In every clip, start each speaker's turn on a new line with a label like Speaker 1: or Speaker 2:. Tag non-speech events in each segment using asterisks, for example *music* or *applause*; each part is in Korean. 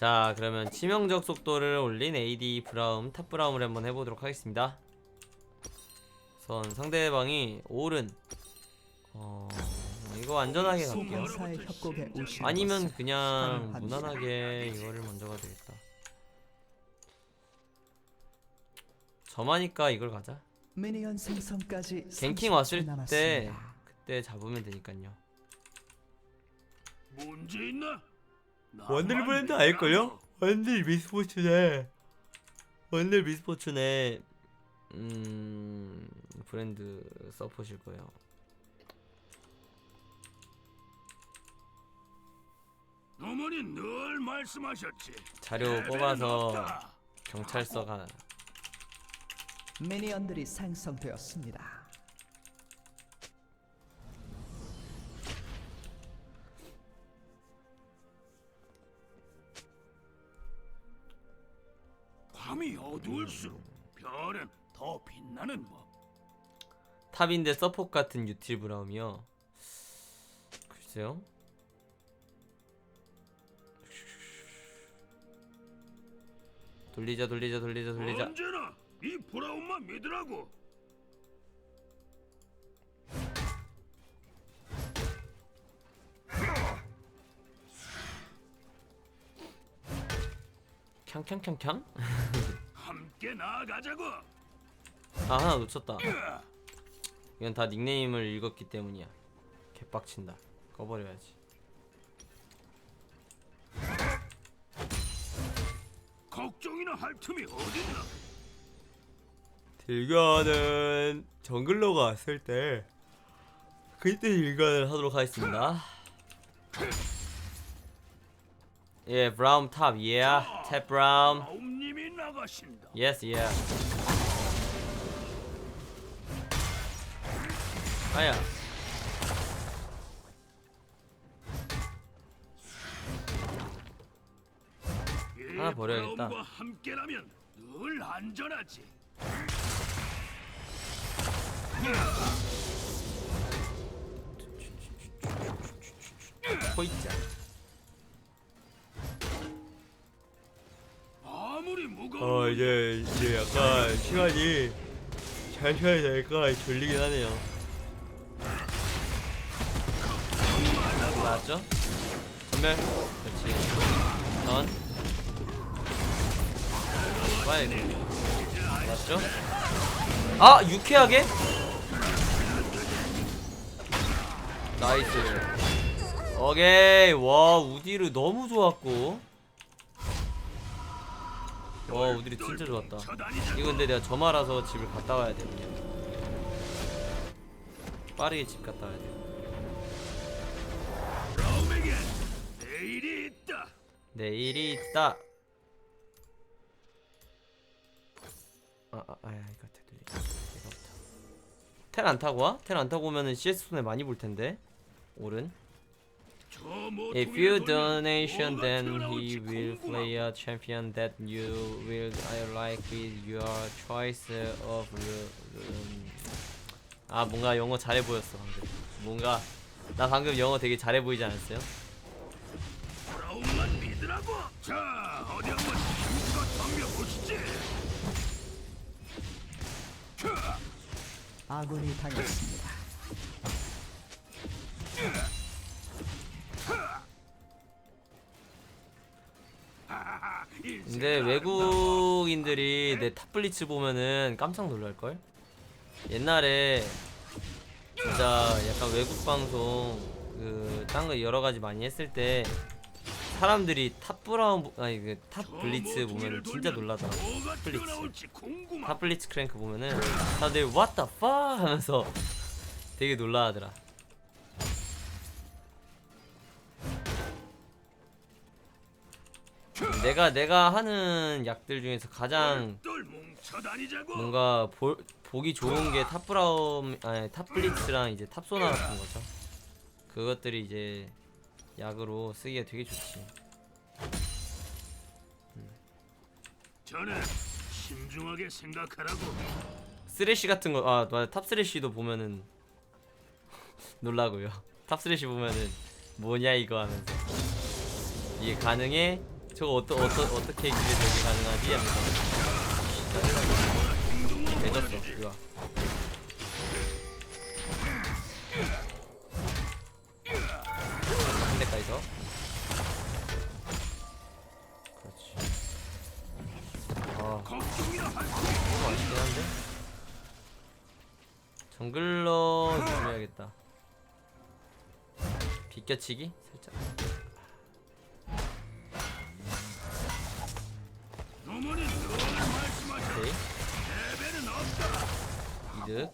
Speaker 1: 자 그러면 치명적 속도를 올린 AD 브라움 탑 브라움을 한번 해보도록 하겠습니다 우선 상대방이 올은 어 이거 안전하게 갈게요 아니면 그냥. 무난하게 이거를 먼저 가야 되겠다 저마니까 이걸 가자
Speaker 2: 미니언 생성까지
Speaker 1: 갱킹
Speaker 2: 30초
Speaker 1: 왔을 때. 그때 잡으면 되니까요
Speaker 3: 문제 있나?
Speaker 1: 원딜 브랜드 알걸요? 원딜 미스포츠네 원딜 미스포츠네 음 브랜드 써보실 거예요
Speaker 3: 어머니 늘 말씀하셨지.
Speaker 1: 자료 뽑아서. 경찰서가
Speaker 2: 미니언들이 생성되었습니다.
Speaker 3: 어두울수록 별은 더 빛나는 법.
Speaker 1: 탑인데 서폿 같은 유틸 브라움이요 글쎄요 돌리자 돌리자 돌리자 돌리자
Speaker 3: 언제나 이 브라운만 믿으라고.
Speaker 1: 캉캉캉캉? *laughs*
Speaker 3: 함께 나아가자고.
Speaker 1: 아 하나 놓쳤다 이건 다 닉네임을 읽었기 때문이야 개빡친다 꺼버려야지
Speaker 3: 걱정이나 할 틈이 어딨나?
Speaker 1: 딜견은 정글러가 왔을 때 그때 딜견을 하도록 하겠습니다 *laughs* 예 브라운 탑 예. 탭 브라운
Speaker 3: 나가신다.
Speaker 1: 예스 예 아야
Speaker 3: 이
Speaker 1: 하나 버려야겠다.
Speaker 3: 함께라면 늘 안전하지.
Speaker 1: 포있자 어 이제 이제 약간 시간이 잘 쉬어야 될까 졸리긴 하네요. 나왔죠? 전멸 그렇지. 던 빨리 맞죠? 아 유쾌하게? 나이스. 오케이. 와 우디르 너무 좋았고 와 우디르 진짜 좋았다. 근데 내가 저마라서 집을 갔다 와야 돼. 빠르게 집 갔다 와야 돼.
Speaker 3: 내일이 있다.
Speaker 1: 내일이 있다 아, 아, 아야 이거 되돌리 텔안 타고 와? 텔 안 타고 오면은 CS 손해 많이 볼 텐데. 오른 If you donation then he will play a champion that you will like with your choice of um, 아 뭔가 영어 잘해 보였어 방금 뭔가 나 방금 영어 되게 잘해 보이지 않았어요?
Speaker 3: 브라운만 믿으라고. 자, 어디 한번 힘껏 덤벼 보시지.
Speaker 2: 아군이 당했습니다.
Speaker 1: 근데 외국인들이 내 탑블리츠 보면은 깜짝 놀랄걸? 옛날에 진짜 약간 외국 방송 그 딴 거 여러 가지 많이 했을 때 사람들이 탑 브라운 보- 아니 그 탑 블리츠 보면 진짜 놀라더라.
Speaker 3: 뭐가
Speaker 1: 블리츠. 탑 블리츠 크랭크 보면은 다들 what the fuck 하면서 되게 놀라하더라. 내가 내가 하는 약들 중에서 가장. 뭔가 보, 보기 좋은 게 탑 브라움 아니 탑 블리츠랑 이제 탑 소나 같은 거죠. 그것들이 이제 약으로 쓰기가 되게 좋지.
Speaker 3: 저는 신중하게 생각하라고.
Speaker 1: 쓰레쉬 같은 거, 아, 맞아. 탑 쓰레쉬도 보면은 *laughs* 놀라고요. *laughs* 탑 쓰레쉬 보면은 뭐냐 이거 하면서 이게 가능해? 저거 어떠, 어떠, 어떻게 이게 저게 가능하지? 하면서. 내줬어 이거. 아 정글러 조심해야겠다. 비껴치기? 살짝 이득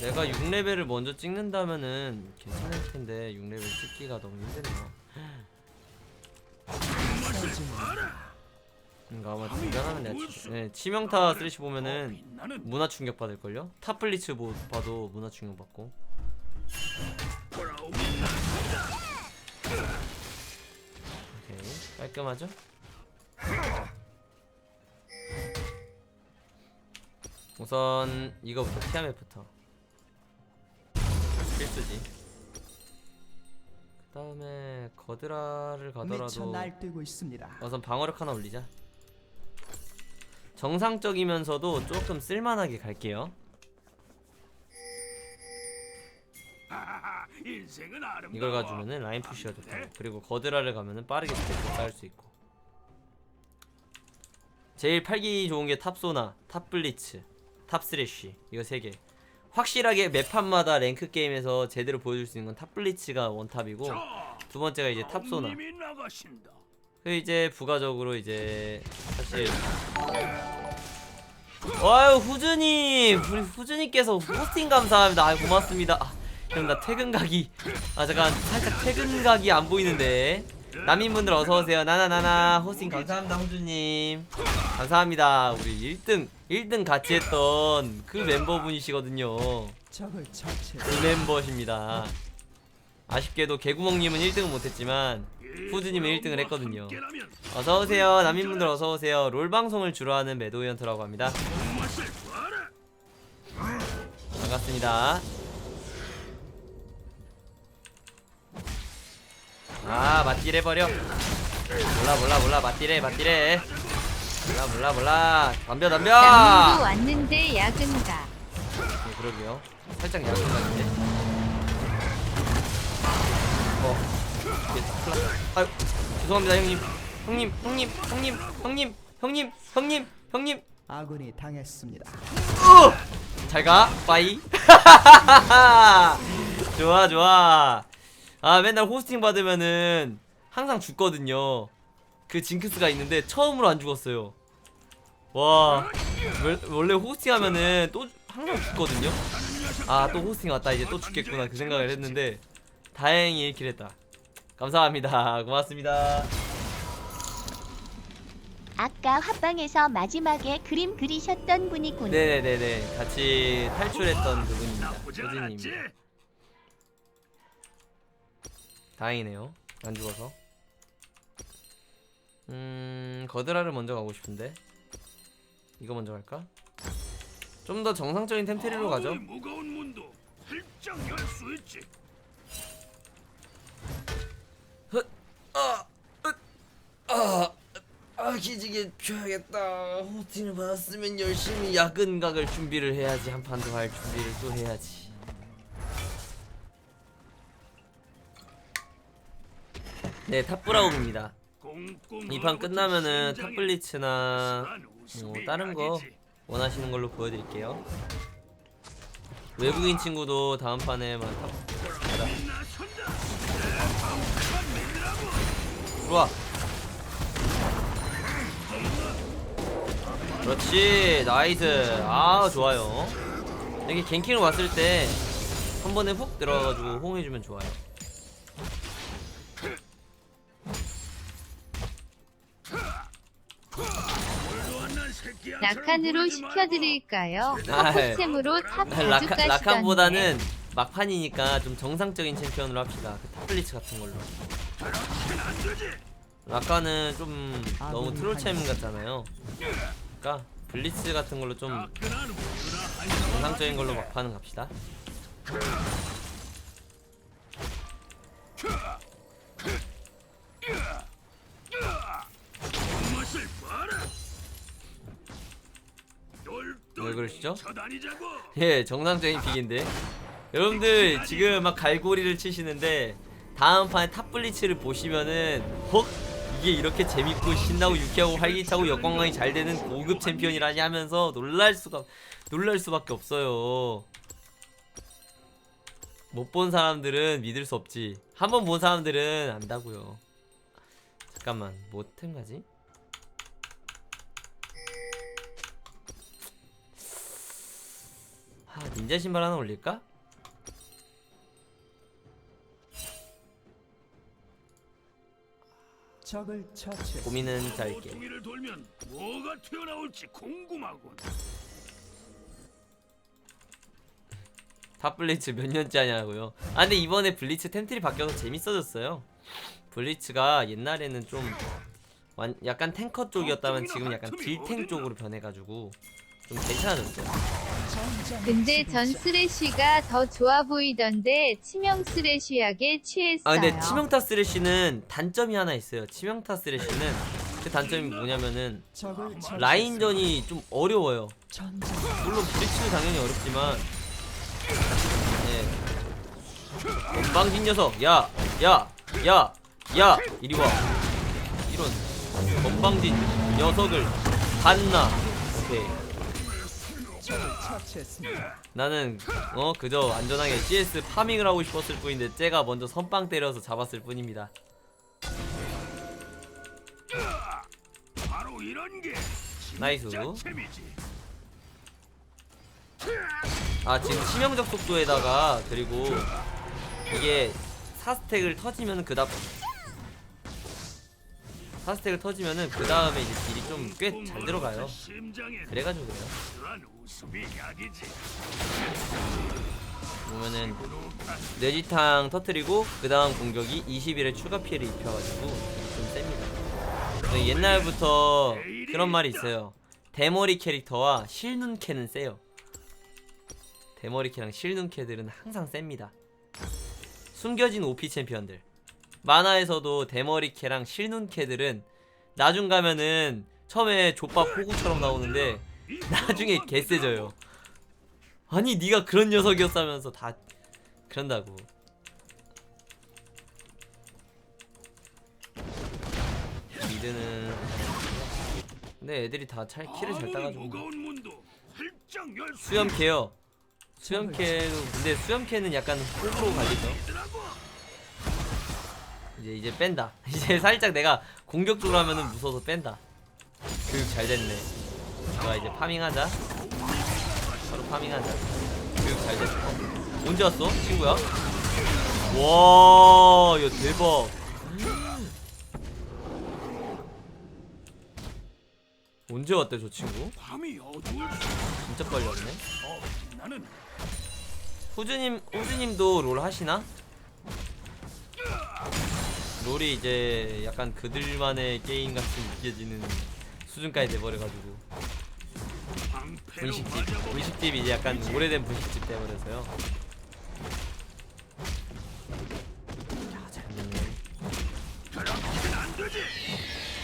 Speaker 1: 내가 6레벨을 먼저 찍는다면은 괜찮을 텐데 6레벨 찍기가 너무 힘드네요 그러니까 아마 중간하면 내가 치, 네, 치명타 쓰레쉬 보면은 문화 충격 받을걸요? 탑블리츠 보, 봐도 문화 충격 받고 오케이 깔끔하죠? 우선 이거부터 티아멧부터. 필수지. 그 다음에 거드라를
Speaker 2: 미쳐
Speaker 1: 가더라도
Speaker 2: 날뛰고 있습니다.
Speaker 1: 우선 방어력 하나 올리자. 정상적이면서도 조금 쓸만하게 갈게요.
Speaker 3: 하하하, 인생은 아름다워.
Speaker 1: 이걸 가지면은 라인 푸시가 좋다. 그리고 거드라를 가면은 빠르게 스택을 쌓을 수 있고. 제일 팔기 좋은 게 탑소나 탑블리츠 탑스래쉬 이거 세 개. 확실하게 매판마다 랭크 게임에서 제대로 보여줄 수 있는 건 탑블리츠가 원탑이고
Speaker 3: 자,
Speaker 1: 두 번째가 이제 탑소나. 그 이제 부가적으로 이제 사실 아유 후즈님 우리 후즈님께서 호스팅 감사합니다. 아 고맙습니다. 아, 그럼 나 퇴근 각이 아 잠깐 살짝 퇴근 각이 안 보이는데 남인분들 어서 오세요. 나나나나. 호스팅 감사합니다 후즈님. 감사합니다. 우리 1등 1등 같이 했던 그 멤버분이시거든요. 그 멤버십니다. 아쉽게도 개구멍님은 1등은 못했지만 후즈님은 1등을 했거든요. 어서오세요. 남인분들 어서오세요. 롤방송을 주로 하는 매도이언트라고 합니다. 반갑습니다 아 맞딜 해버려. 몰라 몰라 몰라. 맞딜 해 맞딜 해. 몰라 몰라 몰라. 덤벼 덤벼!
Speaker 4: 남도 왔는데 야근가.
Speaker 1: 네, 그러게요. 살짝 약간 같은데? 어 이게 딱 플라 아유 죄송합니다 형님. 형님 형님 형님 형님 형님 형님 형님.
Speaker 2: 아군이 당했습니다.
Speaker 1: 잘가. 빠이. *laughs* 좋아 좋아 아 맨날 호스팅 받으면은 항상 죽거든요. 그 징크스가 있는데 처음으로 안 죽었어요. 와 월- 원래 호스팅 하면은 또 항상 죽거든요? 아 또 호스팅 왔다. 이제 또 죽겠구나 그 생각을 했는데 다행히 1킬 했다. 감사합니다. *laughs* 고맙습니다.
Speaker 4: 아까 합방에서 마지막에 그림 그리셨던 분이군.
Speaker 1: 네네네네. 같이 탈출했던 그분입니다. 소진님입니 다 다행이네요. 안 죽어서. 음, 거드라를 먼저 가고 싶은데. 이거 먼저 갈까? 좀 더 정상적인 템트리로 가죠.
Speaker 3: 있지.
Speaker 1: 아, 아, 아, 기지개 펴야겠다. 호팅을 받았으면 열심히 야근각을 준비를 해야지. 한 판 더 할 준비를 또 해야지. 네, 탑브라움입니다. 이 판 끝나면은 탑블리츠나 뭐 다른 거 원하시는 걸로 보여드릴게요. 외국인 친구도 다음 판에만 탑 가자. 들어와. 그렇지 나이스 아 좋아요 여기 갱킹을 왔을 때 한 번에 훅 들어가가지고 호응해주면 좋아요
Speaker 4: 낙한으로 시켜드릴까요?
Speaker 1: 아,
Speaker 4: 포템으로 탑
Speaker 1: 라카,
Speaker 4: 가시던데.
Speaker 1: 라칸보다는 막판이니까 좀 정상적인 챔피언으로 합시다. 그 탑블리츠 같은 걸로. 라카는 좀 너무 트롤챔 같잖아요. 그러니까 블리츠 같은 걸로 좀 정상적인 걸로 막판은 갑시다 그러시죠? 예, 정상적인 픽인데. 여러분들 지금 막 갈고리를 치시는데 다음 판에 탑블리츠를 보시면은 헉 이게 이렇게 재밌고 신나고 유쾌하고 활기차고 역광강이 잘 되는 고급 챔피언이라니 하면서 놀랄 수가 놀랄 수밖에 없어요. 못 본 사람들은 믿을 수 없지. 한번 본 사람들은 안다고요. 잠깐만, 뭐 템 가지? 아, 닌자 신발 하나 올릴까?
Speaker 2: 적을 처치.
Speaker 1: 고민은 짧게.
Speaker 3: 모퉁이를 돌면 뭐가 튀어나올지 궁금하군.
Speaker 1: 탑 블리츠 몇 년째 하냐고요. 아 근데 이번에 블리츠 템틀이 바뀌어서 재밌어졌어요. 블리츠가 옛날에는 좀 완, 약간 탱커 쪽이었다면 지금 약간 딜탱 쪽으로 변해가지고 좀 괜찮아졌어요.
Speaker 5: 근데 전. 쓰레쉬가 더 좋아 보이던데 치명 쓰레쉬하게 취했어요.
Speaker 1: 아 근데 치명타 쓰레쉬는 단점이 하나 있어요. 치명타 쓰레쉬는 그 단점이 뭐냐면은. 라인전이 좀 어려워요. 물론 블리츠도 당연히 어렵지만 예 건방진 녀석 야 야 야 야 이리 와 이런 건방진 녀석을 봤나 오케이. 나는 어 그저 안전하게 CS 파밍을 하고 싶었을 뿐인데 쟤가 먼저 선빵 때려서 잡았을 뿐입니다
Speaker 3: 바로 이런 게
Speaker 1: 나이스. 아 지금 치명적 속도에다가 그리고 이게 4스택을 터지면은 그다음 4스택을 터지면은 그 다음에 이제 딜이 좀 꽤 잘 들어가요. 그래가지고 그래요. 보면은 뇌지탕 터트리고 그 다음 공격이 20일의 추가 피해를 입혀가지고 좀 셉니다. 옛날부터 그런 말이 있어요. 대머리 캐릭터와 실눈 캐는 세요. 대머리 캐랑 실눈 캐들은 항상 셉니다. 숨겨진 OP 챔피언들 만화에서도 대머리캐랑 실눈캐들은 나중 가면은 처음에 족밥 호구처럼 나오는데 나중에 개세져요. 아니 네가 그런 녀석이었어 하면서 다 그런다고. 미드는 근데 애들이 다잘 키를 잘 따가지고. 수염캐요. 수염캐도 근데 수염캐는 약간 호불호 갈리죠. 이제 이제 뺀다. *laughs* 이제 살짝 내가 공격적으로 하면은 무서워서 뺀다. 교육 잘 됐네. 좋아 이제 파밍하자. 바로 파밍하자. 교육 잘 됐어. 어, 언제 왔어 친구야? 와야 대박. 언제 왔대 저 친구? 진짜 빨리 왔네.
Speaker 3: 어, 나는
Speaker 1: 후주님 후주님도 롤 하시나? 롤이 이제 약간 그들만의 게임 같이 느껴지는 수준까지 돼버려가지고 분식집 분식집이 이제 약간 오래된 분식집 돼버려서요.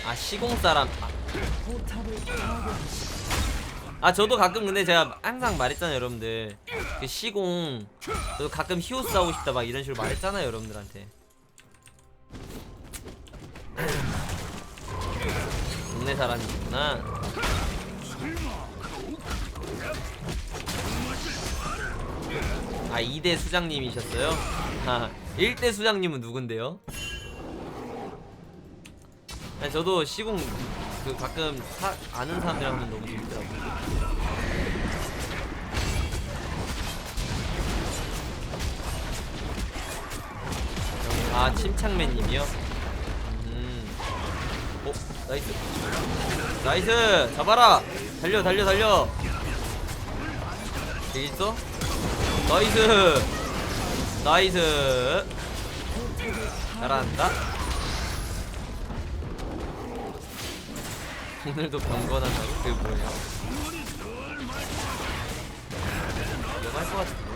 Speaker 1: 아 시공 사람. 아. 아 저도 가끔 근데 제가 항상 말했잖아요 여러분들 그 시공 저도 가끔 히오스 하고 싶다 막 이런 식으로 말했잖아요 여러분들한테 동네 사람이구나 아 2대 수장님이셨어요? 아 1대 수장님은 누군데요? 아니 저도 시공 그 가끔 사, 아는 사람들 하면 너무 재밌더라고요 아 침착맨님이요? 나이스. 나이스. 잡아라. 달려 달려 달려. 있어? 나이스. 나이스. 잘한다. 오늘도 경건한다고? 그게 뭐야 이거 할것 같은데?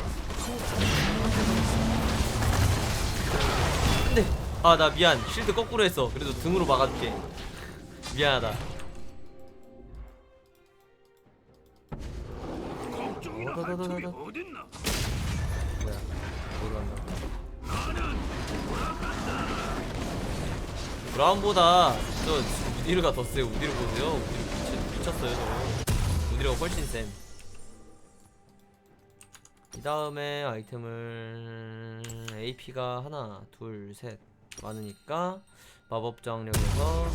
Speaker 1: 안돼 아 나 미안. 쉴드 거꾸로 했어. 그래도 등으로 막아줄게 미안하다.
Speaker 3: 어딨나?
Speaker 1: 뭐야 어디 간다? 브라운보다 저 우디르가 더 세요 우디르 보세요. 우디르 미쳤, 미쳤어요 저거 우디르가 훨씬 쌤이 다음에 아이템을 AP가 하나 둘 셋 많으니까 마법 장력에서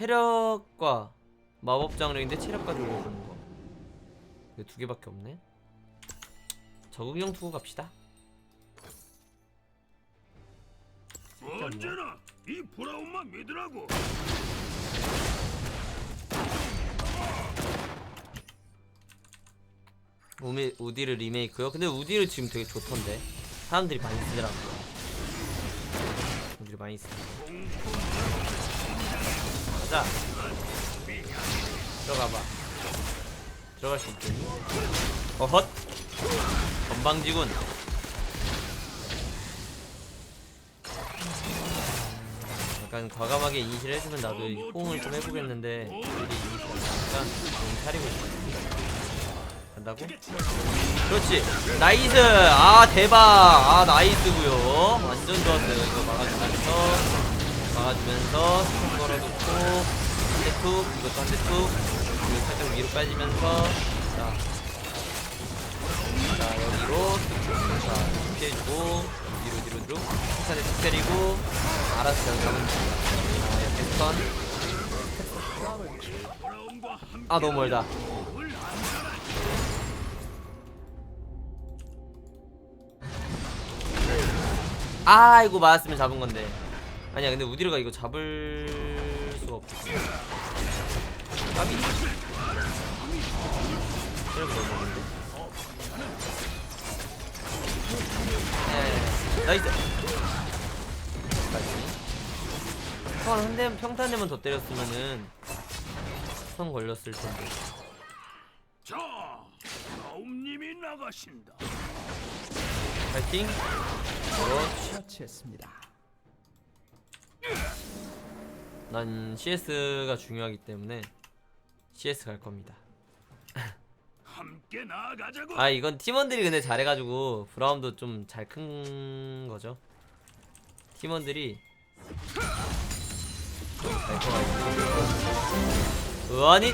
Speaker 1: 체력과 마법 장력인데 체력까지 올려주는 거. 이거 두 개밖에 없네. 적응형 투구 갑시다.
Speaker 3: 언제나 이 브라운만 믿으라고.
Speaker 1: 우미, 우디르 리메이크요? 근데 우디르 지금 되게 좋던데. 사람들이 많이 쓰더라고요. 우디르 많이 쓰가 자. 들어가봐. 들어갈 수 있겠니? 어헛. 건방지군. 약간 과감하게 이니시를 해주면 나도 이 호응을 좀 해보겠는데 이니시 약간 좀 차리고 있어. 간다고? 그렇지. 나이스! 아 대박! 아 나이스구요. 완전 좋았어요. 이거 막아주면서. 막아주면서 걸어놓고 한대 툭 이것도 한대 툭. 그리고 살짝 위로 빠지면서 자, 자 여기로 자 피해주고 뒤로 뒤로 뒤로. 폭탄에 툭 때리고 잘 잡으면 자 옆에 스턴 아 너무 멀다. 아이고 맞았으면 잡은 건데 아니야 근데 우디르가 이거 잡을 수가 없어. 까비. 체력이 너무 없는데? 네 나이스. 평탄 한 대, 평탄 대만 더 때렸으면은 손 걸렸을 텐데.
Speaker 3: 자, 브라운님이 나가신다.
Speaker 1: 파이팅. 그렇지
Speaker 2: 처치했습니다.
Speaker 1: 난 CS가 중요하기 때문에 CS 갈 겁니다.
Speaker 3: 함께 나가자고.
Speaker 1: 아 이건 팀원들이 근데 잘해가지고 브라운도 좀 잘 큰 거죠. 팀원들이 의원이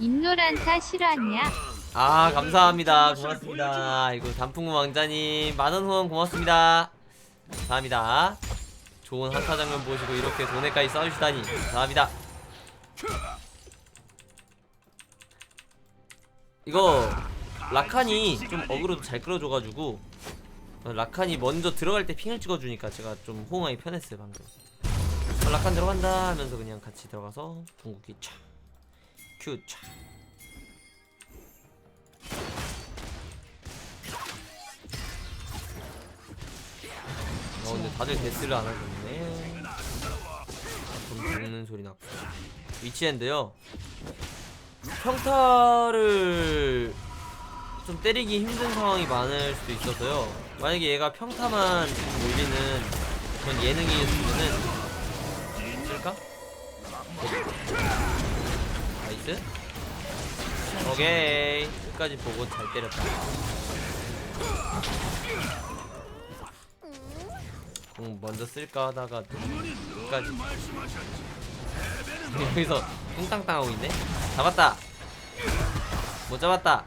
Speaker 5: 인노란타 실화냐?
Speaker 1: 아 감사합니다 고맙습니다 이거 단풍 왕자님 만원 후원 고맙습니다 감사합니다 좋은 한타 장면 보시고 이렇게 돈에까지 써주시다니 감사합니다. 이거 라칸이 좀 어그로도 잘 끌어줘가지고 라칸이 먼저 들어갈 때 핑을 찍어주니까 제가 좀 호응하기 편했어요 방금. 어, 라칸 들어간다 하면서 그냥 같이 들어가서 궁극기 촥큐촥 근데 다들 데스를 안 하셨네. 좀 죽는 소리 났고. 위치엔데요. 평타를 좀 때리기 힘든 상황이 많을 수도 있어서요. 만약에 얘가 평타만 좀 올리는 그런 예능이었으면은 쓸까? 나이스. 오케이. 끝까지 보고 잘 때렸다 공 먼저 쓸까 하다가 또 끝까지 *laughs* 여기서 뚱땅땅 하고 있네 잡았다 못 잡았다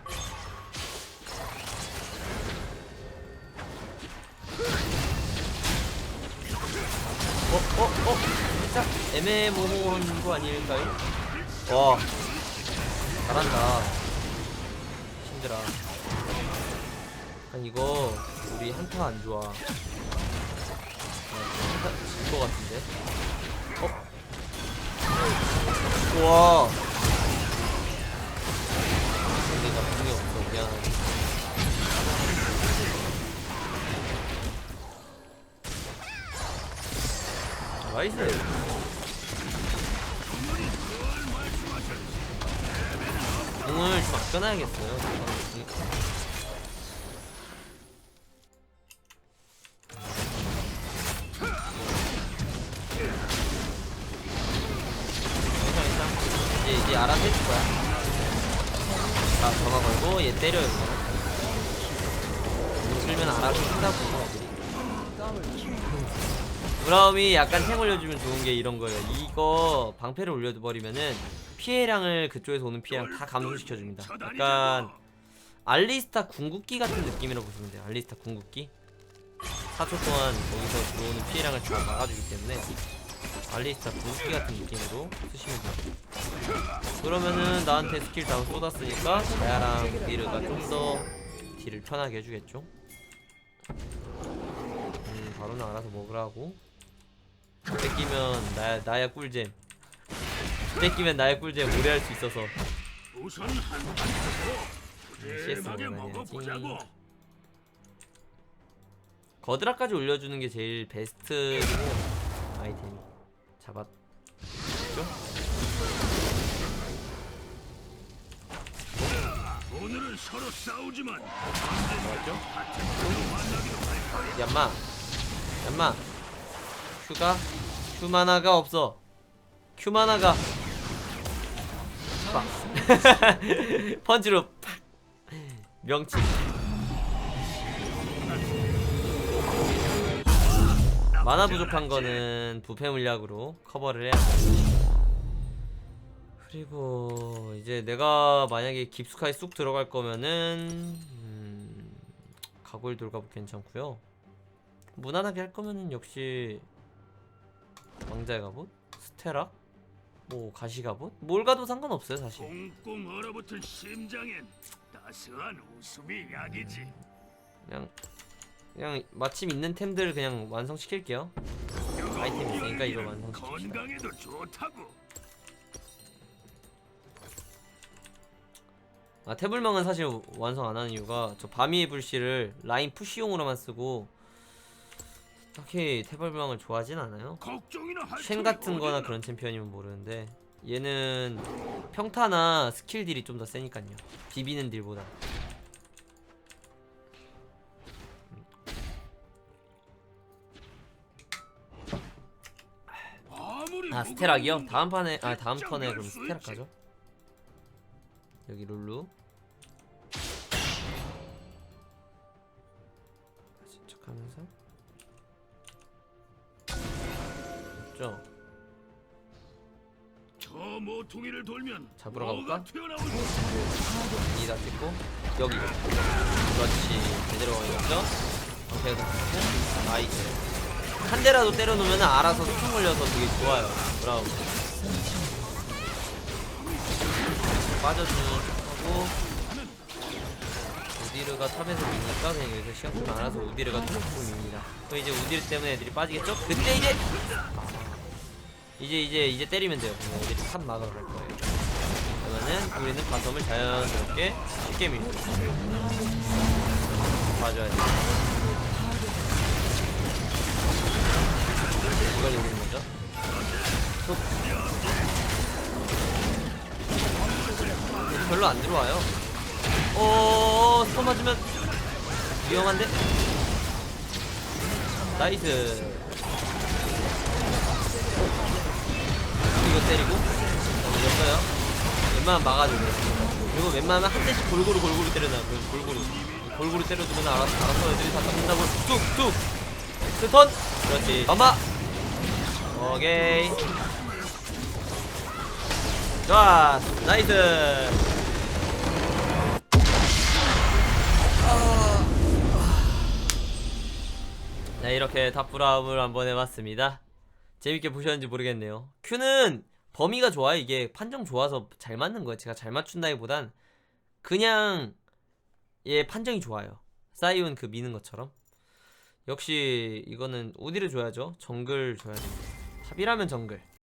Speaker 1: 어? 어? 어? 살짝 애매모호한 거 아닐까요? 와 잘한다 힘들어 아니 이거 우리 한타 안 좋아 것 같은데? 어? 우와. 근데 나 공이 없어 미안하게 나이스. 공을 좀 아껴놔야겠어요 알아서 해줄 거야. 자 전화 걸고 얘 때려요 그냥 끌면 알아서 한다고. 브라움이 약간 탱 올려주면 좋은 게 이런 거예요. 이거 방패를 올려버리면은 피해량을 그쪽에서 오는 피해량 다 감소시켜줍니다. 약간 알리스타 궁극기 같은 느낌이라고 보시면 돼요. 알리스타 궁극기? 4초 동안 거기서 들어오는 피해량을 다 막아주기 때문에 알리스타 궁극기 같은 느낌으로 쓰시면 돼요. 그러면은 나한테 스킬 다운 쏟았으니까 자야랑 미르가 좀 더 딜을 편하게 해주겠죠? 음 바로는 알아서 먹으라고. 뺏기면 나, 나야 꿀잼. 뺏기면 나의 꿀잼 오래 할 수 있어서.
Speaker 3: 우선 하고
Speaker 1: CS 먹어야지. 거드라까지 올려주는 게 제일 베스트고 아이템이 잡았죠?
Speaker 3: 오늘은 서로 싸우지만
Speaker 1: 잡았죠? 얌마 얌마 큐가. 큐마나가 없어 빡 *laughs* 펀치로 팍. 명치 만화 부족한 거는 부패 물약으로 커버를 해야 돼. 그리고 이제 내가 만약에 깊숙하게 쑥 들어갈 거면은 음, 가골 돌가도 괜찮고요. 무난하게 할 거면은 역시 왕자의 갑옷, 스테라, 뭐 가시 갑옷, 뭘 가도 상관없어요 사실.
Speaker 3: 꽁꽁 얼어붙은 심장엔 따스한 웃음이 약이지.
Speaker 1: 그냥 그냥 마침 있는 템들 그냥 완성시킬게요. 아이템 있으니까 이거 완성시킵시다.
Speaker 3: 건강에도 좋다고.
Speaker 1: 아 태블망은 사실 완성 안 하는 이유가 저 바미의 불씨를 라인 푸시용으로만 쓰고 딱히 태블망을 좋아하진 않아요.
Speaker 3: 걱정이나 할
Speaker 1: 쉔 같은 거나. 그런 챔피언이면 모르는데 얘는 평타나 스킬 딜이 좀 더 세니까요. 비비는 딜보다.
Speaker 3: 아
Speaker 1: 스테락이요? 다음 판에 아 다음 턴에
Speaker 3: 열
Speaker 1: 그럼
Speaker 3: 수
Speaker 1: 스테락. 가죠. 여기 룰루. 다시 척하면서. 됐죠?
Speaker 3: 저 모퉁이를 돌면
Speaker 1: 잡으러 가볼까? 이다 찍고 여기 그렇지 제대로 걸렸죠? 방패도 찍고 나이스 한 대라도 때려놓으면 알아서 수평 걸려서 되게 좋아요. 브라운. 빠져주는 척하고. 우디르가 탑에서 미니까 그냥 여기서 시간 끌면 알아서 우디르가 밉니다. 그럼 이제 우디르 때문에 애들이 빠지겠죠? 그때 이제 이제 이제 이제 때리면 돼요. 그냥 애들이 탑 막으러 갈 거예요. 그러면은 우리는 바텀을 자연스럽게 쉽게 밀고 봐줘야 돼. 이걸 노리는 거죠? 톡. 별로 안 들어와요. 오, 스톱 맞으면 위험한데? 나이스. 이거 때리고, 이겼어요. 웬만하면 막아주고 그리고 웬만하면 한 대씩 골고루 골고루 때려놔 그 골고루 골고루 때려주면 알아서 알아서 애들이 다 깎는다고 뚝 뚝 스턴 그렇지 엄마 오케이. 좋아 나이스. 네 이렇게 탑브라움을 한번 해봤습니다. 재밌게 보셨는지 모르겠네요. 큐는 범위가 좋아요 이게 판정 좋아서 잘 맞는 거예요. 제가 잘 맞춘다기보단 그냥 얘 판정이 좋아요. 사이온 그 미는 것처럼. 역시 이거는 우디를 줘야죠. 정글 줘야 됩니다 탑이라면 정글